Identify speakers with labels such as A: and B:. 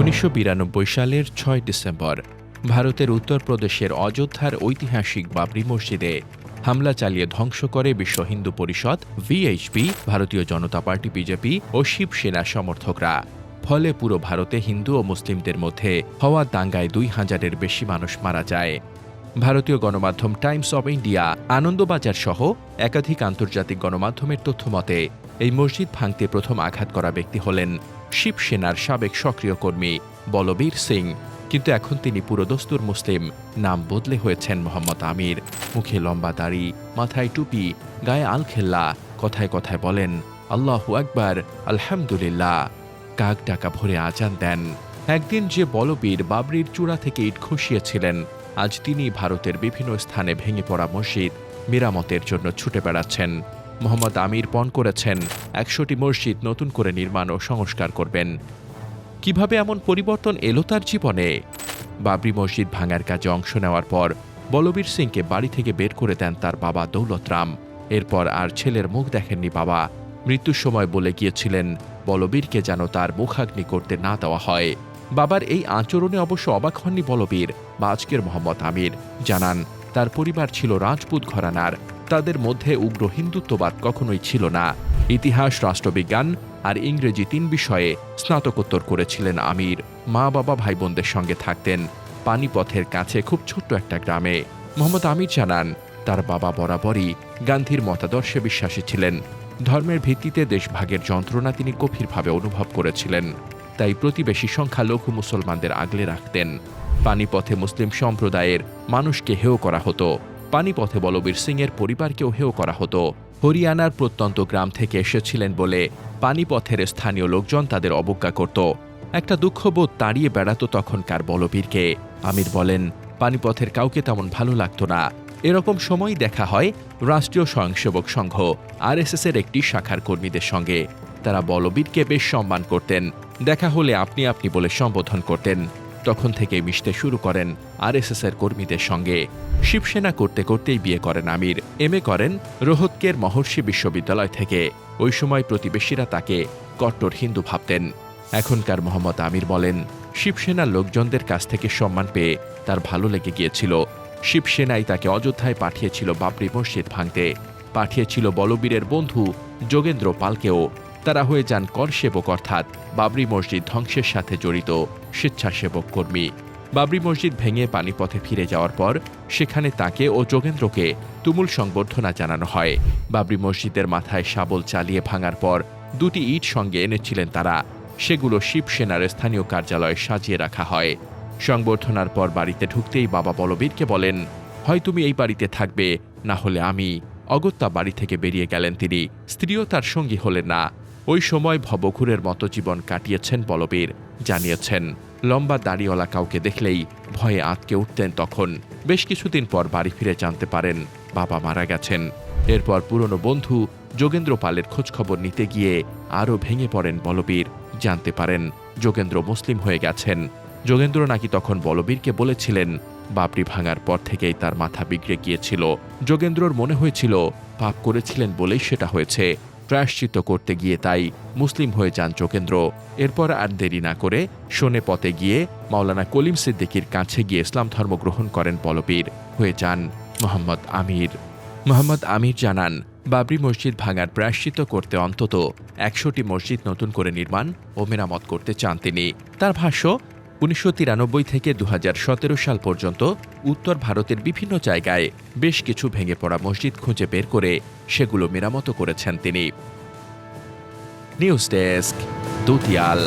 A: উনিশশো বিরানব্বই সালের ছয় ডিসেম্বর, ভারতের উত্তরপ্রদেশের অযোধ্যার ঐতিহাসিক বাবরি মসজিদে হামলা চালিয়ে ধ্বংস করে বিশ্ব Hindu Parishad, VHP, Bharatiya Janata Party, BJP ও শিবসেনা সমর্থকরা। ফলে পুরো ভারতে হিন্দু ও মুসলিমদের মধ্যে হওয়া দাঙ্গায় দুই হাজারের বেশি মানুষ মারা যায়। ভারতীয় গণমাধ্যম টাইমস অব ইন্ডিয়া, আনন্দবাজার সহ একাধিক আন্তর্জাতিক গণমাধ্যমের তথ্য মতে এই মসজিদ ভাঙতে প্রথম আঘাত করা ব্যক্তি হলেন শিবসেনার সাবেক সক্রিয় কর্মী বলবীর সিং। কিন্তু এখন তিনি পুরো দস্তুর মুসলিম। নাম বদলে হয়েছেন মোহাম্মদ আমির। মুখে লম্বা দাড়ি, মাথায় টুপি, গায়ে আলখেল্লা, কথায় কথায় বলেন, আল্লাহ আকবার, আলহামদুলিল্লাহ। কাক ডাকা ভরে আজান দেন। একদিন যে বলবীর বাবরির চূড়া থেকে ইট খসিয়েছিলেন, আজ তিনি ভারতের বিভিন্ন স্থানে ভেঙে পড়া মসজিদ, মেরামতের জন্য ছুটে বেড়াচ্ছেন। মোহাম্মদ আমির পণ করেছেন। একশোটি মসজিদ নতুন করে নির্মাণ ও সংস্কার করবেন। কীভাবে এমন পরিবর্তন এলো তার জীবনে? বাবরি মসজিদ ভাঙার কাজে অংশ নেওয়ার পর বলবীর সিংকে বাড়ি থেকে বের করে দেন তার বাবা দৌলতরাম এরপর আর ছেলের মুখ দেখেননি বাবা। মৃত্যুর সময় বলে গিয়েছিলেন, বলবীরকে যেন তার মুখাগ্নি করতে না দেওয়া হয়। বাবার এই আচরণে অবশ্য অবাক হননি বলবীর, বা আজকের মোহাম্মদ আমির। জানান, তার পরিবার ছিল রাজপুত ঘরানার। তাদের মধ্যে উগ্র হিন্দুত্ববাদ কখনোই ছিল না। ইতিহাস, রাষ্ট্রবিজ্ঞান আর ইংরেজি তিন বিষয়ে স্নাতকোত্তর করেছিলেন আমির। মা বাবা ভাই বোনদের সঙ্গে থাকতেন। পানিপথের কাছে খুব ছোট্ট একটা গ্রামে। মোহাম্মদ আমির জানান, তার বাবা বরাবরই গান্ধীর মতাদর্শে বিশ্বাসী ছিলেন। ধর্মের ভিত্তিতে দেশভাগের যন্ত্রণা তিনি গভীরভাবে অনুভব করেছিলেন। তাই প্রতিবেশী সংখ্যালঘু মুসলমানদের আগলে রাখতেন। পানিপথে মুসলিম সম্প্রদায়ের মানুষকে হেয় করা হতো। পানিপথে বলবীর সিংয়ের পরিবারকেও হেয় করা হতো। হরিয়ানার প্রত্যন্ত গ্রাম থেকে এসেছিলেন বলে পানিপথের স্থানীয় লোকজন তাদের অবজ্ঞা করত। একটা দুঃখবোধ তাড়িয়ে বেড়াতো তখনকার বলবীরকে। আমির বলেন, পানিপথের কাউকে তেমন ভালো লাগতো না। এরকম সময়ই দেখা হয় রাষ্ট্রীয় স্বয়ংসেবক সংঘ আরএসএস এর একটি শাখার কর্মীদের সঙ্গে। তারা বলবীরকে বেশ সম্মান করতেন। দেখা হলে আপনি আপনি বলে সম্বোধন করতেন। তখন থেকে মিশতে শুরু করেন আরএসএস এর কর্মীদের সঙ্গে। শিবসেনা করতে করতেই বিয়ে করেন আমির। এম করেন রোহতকের মহর্ষি বিশ্ববিদ্যালয় থেকে। ওই সময় প্রতিবেশীরা তাকে কট্টর হিন্দু ভাবতেন। এখনকার মোহাম্মদ আমির বলেন, শিবসেনার লোকজনদের কাছ থেকে সম্মান পেয়ে তার ভালো লেগে গিয়েছিল। শিবসেনাই তাকে অযোধ্যায় পাঠিয়েছিল বাবরি মসজিদ ভাঙতে। পাঠিয়েছিল বলবীরের বন্ধু যোগেন্দ্র পালকেও। তারা হয়ে যান কর সেবক অর্থাৎ বাবরি মসজিদ ধ্বংসের সাথে জড়িত স্বেচ্ছাসেবক কর্মী। বাবরি মসজিদ ভেঙে পানিপথে ফিরে যাওয়ার পর সেখানে তাকে ও যোগেন্দ্রকে তুমুল সংবর্ধনা জানানো হয়। বাবরি মসজিদের মাথায় শাবল চালিয়ে ভাঙার পর দুটি ইট সঙ্গে এনেছিলেন তারা। সেগুলো শিবসেনার স্থানীয় কার্যালয়ে সাজিয়ে রাখা হয়। সংবর্ধনার পর বাড়িতে ঢুকতেই বাবা বলবীরকে বলেন, হয় তুমি এই বাড়িতে থাকবে, না হলে আমি। অগত্যা বাড়ি থেকে বেরিয়ে গেলেন তিনি। স্ত্রীও তার সঙ্গী হলেন না। ওই সময় ভবঘুরের মতো জীবন কাটিয়েছেন বলবীর। জানিয়েছেন, লম্বা দাড়িওয়ালা কাউকে দেখলেই ভয়ে আটকে উঠতেন তখন। বেশ কিছুদিন পর বাড়ি ফিরে জানতে পারেন, বাবা মারা গেছেন। এরপর পুরনো বন্ধু যোগেন্দ্র পালের খোঁজখবর নিতে গিয়ে আরও ভেঙে পড়েন বলবীর। জানতে পারেন, যোগেন্দ্র মুসলিম হয়ে গেছেন। যোগেন্দ্র নাকি তখন বলবীরকে বলেছিলেন বাবরি ভাঙার পর থেকেই তার মাথা বিগড়ে গিয়েছিল। যোগেন্দ্রর মনে হয়েছিল, পাপ করেছিলেন বলেই সেটা হয়েছে। প্রায়শ্চিত্ত করতে গিয়ে তাই মুসলিম হয়ে যান যোগেন্দ্র। এরপর আর দেরি না করে শোনে পথে গিয়ে মাওলানা কলিম সিদ্দিকির কাছে গিয়ে ইসলাম ধর্ম গ্রহণ করেন বলবীর হয়ে যান মোহাম্মদ আমির। মোহাম্মদ আমির জানান, বাবরি মসজিদ ভাঙার প্রায়শ্চিত করতে অন্তত একশোটি মসজিদ নতুন করে নির্মাণ ও মেরামত করতে চান তিনি। তার ভাষ্য উনিশশো তিরানব্বই থেকে দু হাজার সতেরো সাল পর্যন্ত উত্তর ভারতের বিভিন্ন জায়গায় বেশ কিছু ভেঙে পড়া মসজিদ খুঁজে বের করে সেগুলো মেরামত করেছেন তিনি। News desk, দুতিয়াল।